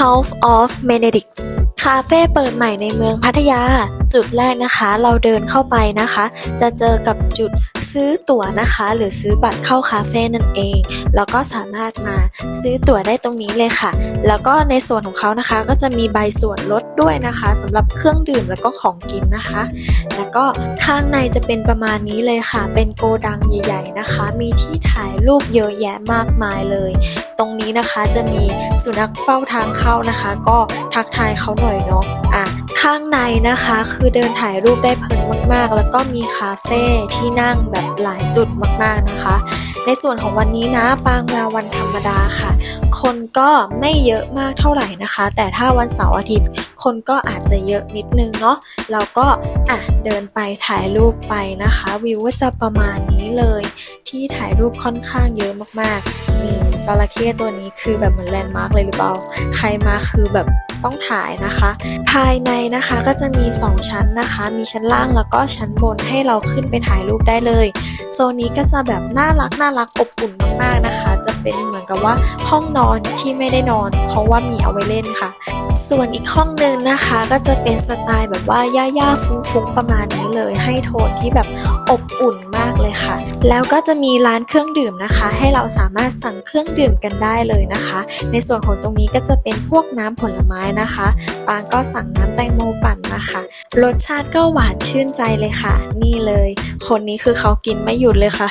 House of m e n e d i c t คาเฟ่เปิดใหม่ในเมืองพัทยา จุดแรกนะคะ เราเดินเข้าไปนะคะ จะเจอกับจุด ซื้อตั๋วนะคะ หรือซื้อบัตรเข้าคาเฟ่นั่นเอง แล้วก็สามารถมาซื้อตั๋วได้ตรงนี้เลยค่ะ แล้วก็ในส่วนของเขานะคะ ก็จะมีใบส่วนลดด้วยนะคะสำหรับเครื่องดื่มแล้วก็ของกินนะคะ แล้วก็ข้างในจะเป็นประมาณนี้เลยค่ะ เป็นโกดังใหญ่ๆนะคะ มีที่ถ่ายรูปเยอะแยะมากมายเลย ตรงนี้นะคะจะมีสุนัขเฝ้าทางเข้านะคะ ก็ทักทายเขาหน่อยเนาะ อะข้างในนะคะคือเดินถ่ายรูปได้เพลินมากๆ แล้วก็มีคาเฟ่ที่นั่งแบบหลายจุดมากๆนะคะ ในส่วนของวันนี้นะปางมาวันธรรมดาค่ะ คนก็ไม่เยอะมากเท่าไหร่นะคะ แต่ถ้าวันเสาร์อาทิตย์ คนก็อาจจะเยอะนิดนึงเนาะเราก็อะเดินไปถ่ายรูปไปนะคะ วิวก็จะประมาณนี้เลย ที่ถ่ายรูปค่อนข้างเยอะมากๆนี่จระเข้ตัวนี้คือแบบเหมือนแลนด์มาร์กเลยหรือเปล่า ใครมาคือแบบ ต้องถ่ายนะคะ ภายในนะคะก็จะมี 2 ชั้นนะคะ มีชั้นล่างแล้วก็ชั้นบนให้เราขึ้นไปถ่ายรูปได้เลย โซนนี้ก็จะแบบน่ารักน่ารักอบอุ่นมากๆนะคะ จะเป็นเหมือนกับว่าห้องนอนที่ไม่ได้นอน เพราะว่ามีเอาไว้เล่นค่ะ ส่วนอีกห้องหนึ่งนะคะก็จะเป็นสไตล์แบบว่าย่าๆฟุ้งๆประมาณนี้เลย ให้โทนที่แบบอบอุ่น มากเลยค่ะ แล้วก็จะมีร้านเครื่องดื่มนะคะ ให้เราสามารถสั่งเครื่องดื่มกันได้เลยนะคะ ในส่วนของตรงนี้ก็จะเป็นพวกน้ำผลไม้นะคะปางก็สั่งน้ำแตงโมปั่นนะคะ รสชาติก็หวานชื่นใจเลยค่ะ นี่เลย คนนี้คือเขากินไม่หยุดเลยค่ะ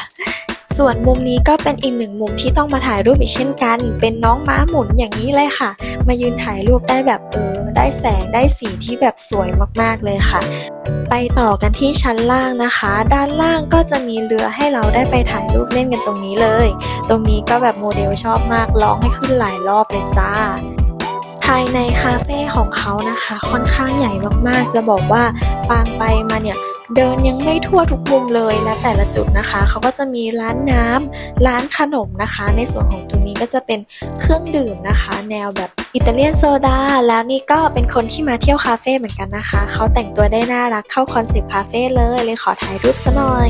ส่วนมุมนี้ก็เป็นอีกหนึ่งมุมที่ต้องมาถ่ายรูปอีกเช่นกัน เป็นน้องม้าหมุนอย่างนี้เลยค่ะ มายืนถ่ายรูปได้แบบเออ ได้แสงได้สีที่แบบสวยมากๆเลยค่ะ ไปต่อกันที่ชั้นล่างนะคะ ด้านล่างก็จะมีเรือให้เราได้ไปถ่ายรูปเล่นกันตรงนี้เลย ตรงนี้ก็แบบโมเดลชอบมากร้องให้ขึ้นหลายรอบเลยจ้าภายในคาเฟ่ของเขานะคะ ค่อนข้างใหญ่มากๆ จะบอกว่าปางไปมาเนี่ย เดินยังไม่ทั่วทุกมุมเลยและแต่ละจุดนะคะเขาก็จะมีร้านน้ำร้านขนมนะคะ ในส่วนของตรงนี้ก็จะเป็นเครื่องดื่มนะคะ แนวแบบอิตาเลียนโซดาแล้วนี่ก็เป็นคนที่มาเที่ยวคาเฟ่เหมือนกันนะคะ เขาแต่งตัวได้น่ารักเข้าคอนเซปต์คาเฟ่เลยเลยขอถ่ายรูปซะหน่อย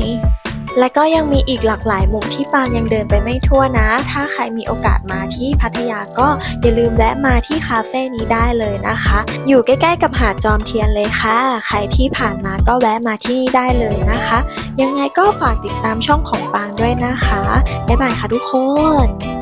และก็ยังมีอีกหลากหลายมุมที่ปางยังเดินไปไม่ทั่วนะ ถ้าใครมีโอกาสมาที่พัทยาก็อย่าลืมแวะมาที่คาเฟ่นี้ได้เลยนะคะ อยู่ใกล้ๆกับหาดจอมเทียนเลยค่ะ ใครที่ผ่านมาก็แวะมาที่นี่ได้เลยนะคะ ยังไงก็ฝากติดตามช่องของปางด้วยนะคะ บ๊ายบายค่ะทุกคน